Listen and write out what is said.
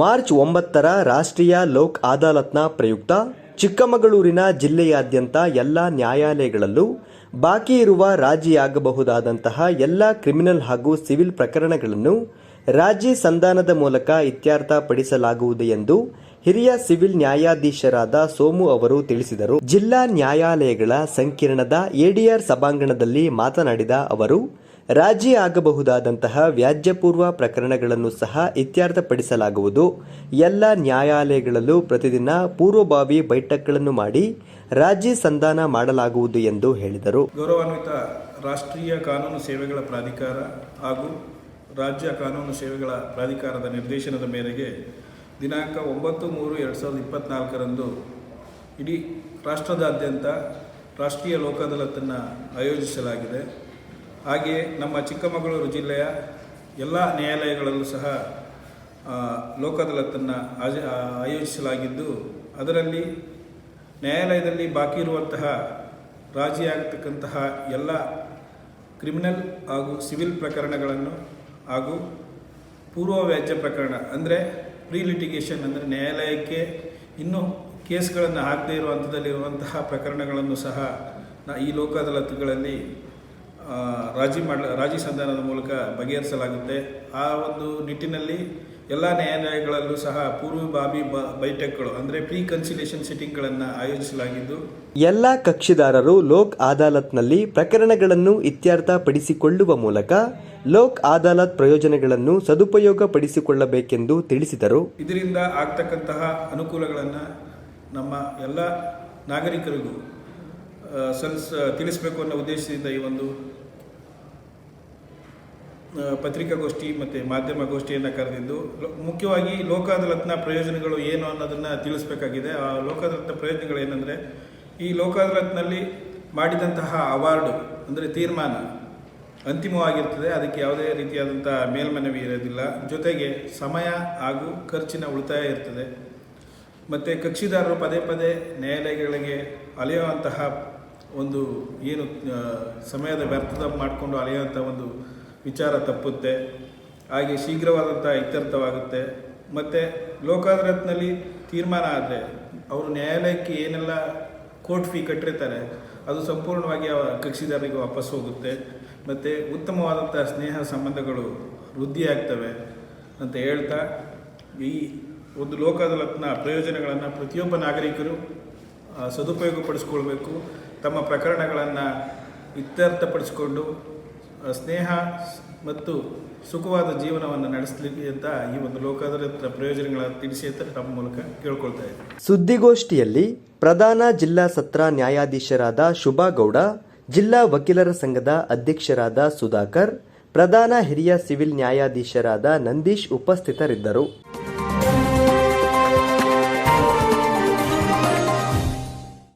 March ಒಂಬತ್ತರ ರಾಷ್ಟ್ರೀಯ ಲೋಕ್ ಅದಾಲತ್ನ ಪ್ರಯುಕ್ತ ಚಿಕ್ಕಮಗಳೂರಿನ ಜಿಲ್ಲೆಯಾದ್ಯಂತ ಎಲ್ಲ ನ್ಯಾಯಾಲಯಗಳಲ್ಲೂ ಬಾಕಿ ಇರುವ ರಾಜಿಯಾಗಬಹುದಾದಂತಹ ಎಲ್ಲ ಕ್ರಿಮಿನಲ್ ಹಾಗೂ ಸಿವಿಲ್ ಪ್ರಕರಣಗಳನ್ನು ರಾಜಿ ಸಂಧಾನದ ಮೂಲಕ ಇತ್ಯರ್ಥಪಡಿಸಲಾಗುವುದು ಎಂದು ಹಿರಿಯ ಸಿವಿಲ್ ನ್ಯಾಯಾಧೀಶರಾದ ಸೋಮು ಅವರು ತಿಳಿಸಿದರು. ಜಿಲ್ಲಾ ನ್ಯಾಯಾಲಯಗಳ ಸಂಕೀರ್ಣದ ಎಡಿಆರ್ ಸಭಾಂಗಣದಲ್ಲಿ ಮಾತನಾಡಿದ ಅವರು ರಾಜಿ ಆಗಬಹುದಾದಂತಹ ವ್ಯಾಜ್ಯಪೂರ್ವ ಪ್ರಕರಣಗಳನ್ನು ಸಹ ಇತ್ಯರ್ಥಪಡಿಸಲಾಗುವುದು. ಎಲ್ಲ ನ್ಯಾಯಾಲಯಗಳಲ್ಲೂ ಪ್ರತಿದಿನ ಪೂರ್ವಭಾವಿ ಬೈಠಕ್ಗಳನ್ನು ಮಾಡಿ ರಾಜಿ ಸಂಧಾನ ಮಾಡಲಾಗುವುದು ಎಂದು ಹೇಳಿದರು. ಗೌರವಾನ್ವಿತ ರಾಷ್ಟ್ರೀಯ ಕಾನೂನು ಸೇವೆಗಳ ಪ್ರಾಧಿಕಾರ ಹಾಗೂ ರಾಜ್ಯ ಕಾನೂನು ಸೇವೆಗಳ ಪ್ರಾಧಿಕಾರದ ನಿರ್ದೇಶನದ ಮೇರೆಗೆ ದಿನಾಂಕ ಒಂಬತ್ತು ಮೂರು ಎರಡು ಸಾವಿರದ ಇಪ್ಪತ್ತ್ನಾಲ್ಕರಂದು ಇಡೀ ರಾಷ್ಟ್ರದಾದ್ಯಂತ ರಾಷ್ಟ್ರೀಯ ಲೋಕ ಅದಾಲತನ್ನು ಆಯೋಜಿಸಲಾಗಿದೆ. ಹಾಗೆಯೇ ನಮ್ಮ ಚಿಕ್ಕಮಗಳೂರು ಜಿಲ್ಲೆಯ ಎಲ್ಲ ನ್ಯಾಯಾಲಯಗಳಲ್ಲೂ ಸಹ ಆ, ಲೋಕ ಅದಾಲತನ್ನು ಆಜ- ಆಯೋಜಿಸಲಾಗಿದ್ದು ಅದರಲ್ಲಿ ನ್ಯಾಯಾಲಯದಲ್ಲಿ ಬಾಕಿ ಇರುವಂತಹ ರಾಜಿಯಾಗತಕ್ಕಂತಹ ಎಲ್ಲ ಕ್ರಿಮಿನಲ್ ಹಾಗೂ ಸಿವಿಲ್ ಪ್ರಕರಣಗಳನ್ನು ಹಾಗೂ ಪೂರ್ವ ವ್ಯಾಜ್ಯ ಪ್ರಕರಣ ಅಂದರೆ ಪ್ರೀ ಲಿಟಿಗೇಷನ್ ಅಂದರೆ ನ್ಯಾಯಾಲಯಕ್ಕೆ ಇನ್ನೂ ಕೇಸ್ಗಳನ್ನು ಹಾಕದೇ ಇರುವ ಹಂತದಲ್ಲಿರುವಂತಹ ಪ್ರಕರಣಗಳನ್ನು ಸಹ ಈ ಲೋಕ ಅದಾಲತ್ಗಳಲ್ಲಿ ರಾಜಿ ಮಾಡ ರಾಜಿ ಸಂಧಾನದ ಮೂಲಕ ಬಗೆಹರಿಸಲಾಗುತ್ತೆ. ಆ ಒಂದು ನಿಟ್ಟಿನಲ್ಲಿ ಎಲ್ಲ ನ್ಯಾಯಾಲಯಗಳಲ್ಲೂ ಸಹ ಪೂರ್ವಭಾವಿ ಬ ಬೈಠಕ್ಗಳು ಅಂದರೆ ಪ್ರೀ ಕನ್ಸಿಲೇಷನ್ ಸಿಟ್ಟಿಂಗ್ಗಳನ್ನು ಆಯೋಜಿಸಲಾಗಿದ್ದು. ಎಲ್ಲ ಕಕ್ಷಿದಾರರು ಲೋಕ್ ಅದಾಲತ್ನಲ್ಲಿ ಪ್ರಕರಣಗಳನ್ನು ಇತ್ಯರ್ಥ ಪಡಿಸಿಕೊಳ್ಳುವ ಮೂಲಕ ಲೋಕ್ ಅದಾಲತ್ ಪ್ರಯೋಜನಗಳನ್ನು ಸದುಪಯೋಗಪಡಿಸಿಕೊಳ್ಳಬೇಕೆಂದು ತಿಳಿಸಿದರು. ಇದರಿಂದ ಆಗ್ತಕ್ಕಂತಹ ಅನುಕೂಲಗಳನ್ನು ನಮ್ಮ ಎಲ್ಲ ನಾಗರಿಕರಿಗೂ ಸಲ್ಲಿಸ ತಿಳಿಸಬೇಕು ಅನ್ನೋ ಉದ್ದೇಶದಿಂದ ಈ ಒಂದು ಪತ್ರಿಕಾಗೋಷ್ಠಿ ಮತ್ತು ಮಾಧ್ಯಮ ಗೋಷ್ಠಿಯನ್ನು ಕರೆದಿದ್ದು ಮುಖ್ಯವಾಗಿ ಲೋಕಾದಲತ್ನ ಪ್ರಯೋಜನಗಳು ಏನು ಅನ್ನೋದನ್ನು ತಿಳಿಸಬೇಕಾಗಿದೆ. ಆ ಲೋಕಾದಲತ್ನ ಪ್ರಯೋಜನಗಳು ಏನಂದರೆ, ಈ ಲೋಕಾದಲತ್ನಲ್ಲಿ ಮಾಡಿದಂತಹ ಅವಾರ್ಡು ಅಂದರೆ ತೀರ್ಮಾನ ಅಂತಿಮವಾಗಿರ್ತದೆ. ಅದಕ್ಕೆ ಯಾವುದೇ ರೀತಿಯಾದಂಥ ಮೇಲ್ಮನವಿ ಇರೋದಿಲ್ಲ. ಜೊತೆಗೆ ಸಮಯ ಹಾಗೂ ಖರ್ಚಿನ ಉಳಿತಾಯ ಇರ್ತದೆ. ಮತ್ತು ಕಕ್ಷಿದಾರರು ಪದೇ ಪದೇ ನ್ಯಾಯಾಲಯಗಳಿಗೆ ಅಲೆಯುವಂತಹ ಒಂದು ಏನು ಸಮಯದ ವ್ಯರ್ಥದ ಮಾಡಿಕೊಂಡು ಅಲೆಯುವಂಥ ಒಂದು ವಿಚಾರ ತಪ್ಪುತ್ತೆ. ಹಾಗೆ ಶೀಘ್ರವಾದಂಥ ಇತ್ಯರ್ಥವಾಗುತ್ತೆ. ಮತ್ತು ಲೋಕಾದಾಲತ್ನಲ್ಲಿ ತೀರ್ಮಾನ ಆದರೆ ಅವರು ನ್ಯಾಯಾಲಯಕ್ಕೆ ಏನೆಲ್ಲ ಕೋರ್ಟ್ ಫೀ ಕಟ್ಟಿರ್ತಾರೆ, ಅದು ಸಂಪೂರ್ಣವಾಗಿ ಆ ಕಕ್ಷಿದಾರರಿಗೆ ವಾಪಸ್ ಹೋಗುತ್ತೆ. ಮತ್ತು ಉತ್ತಮವಾದಂಥ ಸ್ನೇಹ ಸಂಬಂಧಗಳು ವೃದ್ಧಿಯಾಗ್ತವೆ ಅಂತ ಹೇಳ್ತಾ, ಈ ಒಂದು ಲೋಕ ಅದಾಲತ್ನ ಪ್ರಯೋಜನಗಳನ್ನು ಪ್ರತಿಯೊಬ್ಬ ನಾಗರಿಕರು ಸದುಪಯೋಗ ಸದುಪಯೋಗಪಡಿಸ್ಕೊಳ್ಬೇಕು. ತಮ್ಮ ಪ್ರಕರಣಗಳನ್ನು ಇತ್ಯರ್ಥಪಡಿಸಿಕೊಂಡು ಸ್ನೇಹ ಮತ್ತು ಸುಖವಾದ ಜೀವನವನ್ನು ನಡೆಸಲಿಕ್ಕೆ ಅಂತ ಈ ಒಂದು ಲೋಕ ಪ್ರಯೋಜನಗಳ ತಿಳಿಸಿ ಅಂತ ತಮ್ಮ ಮೂಲಕ ಕೇಳ್ಕೊಳ್ತಾ ಸುದ್ದಿಗೋಷ್ಠಿಯಲ್ಲಿ ಪ್ರಧಾನ ಜಿಲ್ಲಾ ಸತ್ರ ನ್ಯಾಯಾಧೀಶರಾದ ಶುಭಾ ಗೌಡ, ಜಿಲ್ಲಾ ವಕೀಲರ ಸಂಘದ ಅಧ್ಯಕ್ಷರಾದ ಸುಧಾಕರ್, ಪ್ರಧಾನ ಹಿರಿಯ ಸಿವಿಲ್ ನ್ಯಾಯಾಧೀಶರಾದ ನಂದೀಶ್ ಉಪಸ್ಥಿತರಿದ್ದರು.